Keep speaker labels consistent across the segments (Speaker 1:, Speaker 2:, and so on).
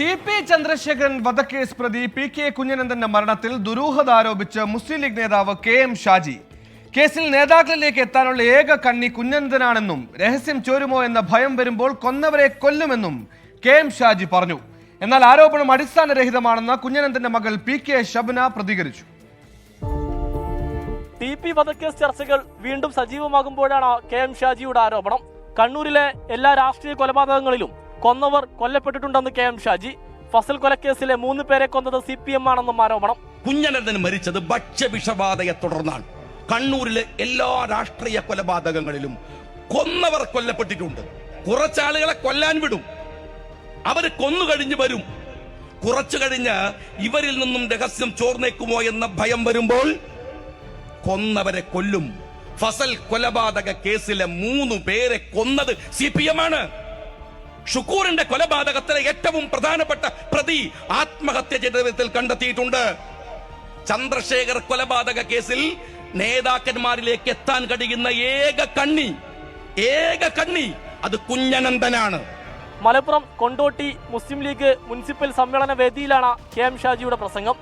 Speaker 1: T P Chandrasekharan വധക്കേസ് പ്രതി P K കുഞ്ഞനന്ദന്റെ മരണത്തിൽ ദുരൂഹത ആരോപിച്ച് മുസ്ലിം ലീഗ് നേതാവ് കെ എം ഷാജി. കേസിൽ നേതാക്കളിലേക്ക് എത്താനുള്ള ഏക കണ്ണി കുഞ്ഞനന്ദനാണെന്നും രഹസ്യം ചോരുമോ എന്ന ഭയം വരുമ്പോൾ കൊന്നവരെ കൊല്ലുമെന്നും കെ എം ഷാജി പറഞ്ഞു. എന്നാൽ ആരോപണം അടിസ്ഥാനരഹിതമാണെന്ന് കുഞ്ഞനന്ദന്റെ മകൾ പി കെ ഷബ്ന പ്രതികരിച്ചു.
Speaker 2: ടി പി വധക്കേസ് ചർച്ചകൾ വീണ്ടും സജീവമാകുമ്പോഴാണ് കെ എം ഷാജിയുടെ ആരോപണം. കണ്ണൂരിലെ എല്ലാ രാഷ്ട്രീയ കൊലപാതകങ്ങളിലും കൊന്നവർ കൊല്ലപ്പെട്ടിട്ടുണ്ടെന്ന് കെ എം ഷാജി. ഫസൽ കൊലക്കേസിലെ മൂന്ന് പേരെ കൊന്നത് സി പി എം ആണെന്നും ആരോപണം.
Speaker 3: കുഞ്ഞനന്ദൻ മരിച്ചത് ഭക്ഷ്യവിഷബാധയെ തുടർന്നാണ്. കണ്ണൂരിലെ എല്ലാ രാഷ്ട്രീയ കൊലപാതകങ്ങളിലും കൊന്നവർ കൊല്ലപ്പെട്ടിട്ടുണ്ട്. കുറച്ചാളുകളെ കൊല്ലാൻ വിടും. അവർ കൊന്നു കഴിഞ്ഞ് വരും. കുറച്ചു കഴിഞ്ഞ് ഇവരിൽ നിന്നും രഹസ്യം ചോർന്നേക്കുമോ എന്ന ഭയം വരുമ്പോൾ കൊന്നവരെ കൊല്ലും. ഫസൽ കൊലപാതക കേസിലെ മൂന്ന് പേരെ കൊന്നത് സി പി എം ആണ്. ഷുക്കൂറിന്റെ കൊലപാതകത്തിലെ ഏറ്റവും പ്രധാനപ്പെട്ട പ്രതി ആത്മഹത്യ ചരിത്രത്തിൽ കണ്ടെത്തിയിട്ടുണ്ട്. ചന്ദ്രശേഖർ കൊലപാതക കേസിൽ നേതാക്കന്മാരിലേക്ക് എത്താൻ കഴിയുന്ന ഏക കണ്ണി ഏക കണ്ണി അത് കുഞ്ഞനന്ദനാണ്
Speaker 2: മലപ്പുറം കൊണ്ടോട്ടി മുസ്ലിം ലീഗ് മുനിസിപ്പൽ സമ്മേളന വേദിയിലാണ് കെ എം ഷാജിയുടെ പ്രസംഗം.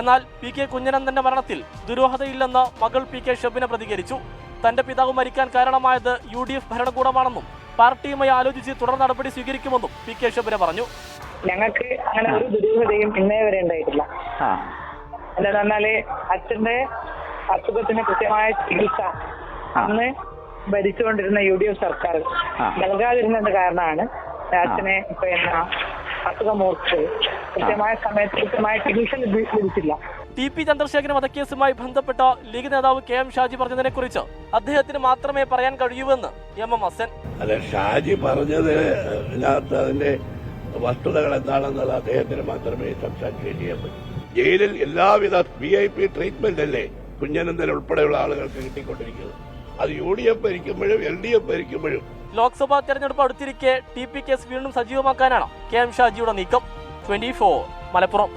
Speaker 2: എന്നാൽ പി കെ കുഞ്ഞനന്ദന്റെ മരണത്തിൽ ദുരൂഹതയില്ലെന്ന് മകൾ പി കെ ഷബിന പ്രതികരിച്ചു. തന്റെ പിതാവ് മരിക്കാൻ കാരണമായത് യു ഡി എഫ് ഭരണകൂടമാണെന്നും പാർട്ടിയുമായി ആലോചിച്ച് തുടർ നടപടി സ്വീകരിക്കുമെന്നും പി കെ ഷബിന പറഞ്ഞു.
Speaker 4: ഞങ്ങൾക്ക് അങ്ങനെ ഒരു ദുരൂഹതയും ഇന്നേ വരെ ഉണ്ടായിട്ടില്ല. എന്താന്ന് പറഞ്ഞാൽ അച്ഛന്റെ അസുഖത്തിന് കൃത്യമായ ചികിത്സ അന്ന് ഭരിച്ചുകൊണ്ടിരുന്ന യു ഡി എഫ് സർക്കാർ നൽകാതിരുന്നത് കാരണമാണ് അച്ഛനെ പിന്നെ അസുഖം മൂർച്ചത് കൃത്യമായ സമയത്ത് കൃത്യമായ ചികിത്സ ലഭി- ലഭിച്ചില്ല.
Speaker 2: ടി പി ചന്ദ്രശേഖരൻ വധക്കേസുമായി ബന്ധപ്പെട്ട ലീഗ് നേതാവ് കെ എം ഷാജി പറഞ്ഞതിനെ കുറിച്ച് അദ്ദേഹത്തിന് മാത്രമേ പറയാൻ കഴിയൂവെന്ന് എം എം ഹസൻ.
Speaker 5: അല്ല ഷാജി പറഞ്ഞത് അതിന്റെ വസ്തുതകൾ എന്താണെന്നുള്ള അദ്ദേഹത്തിന് മാത്രമേ സംസാരിക്കുകയും ചെയ്യാൻ പറ്റൂ. ജയിലിൽ എല്ലാവിധ വി ഐ പി ട്രീറ്റ്മെന്റ് അല്ലേ കുഞ്ഞനന്ദൻ ഉൾപ്പെടെയുള്ള ആളുകൾക്ക് കിട്ടിക്കൊണ്ടിരിക്കുന്നത്? അത് യു ഡി എഫ് ഭരിക്കുമ്പോഴും എൽ ഡി എഫ് ഭരിക്കുമ്പോഴും.
Speaker 2: ലോക്സഭാ തെരഞ്ഞെടുപ്പ് അടുത്തിരിക്കെ ടി പി കേസ് വീണ്ടും സജീവമാക്കാനാണ് കെ എം ഷാജിയുടെ നീക്കം. Twenty four Malappuram.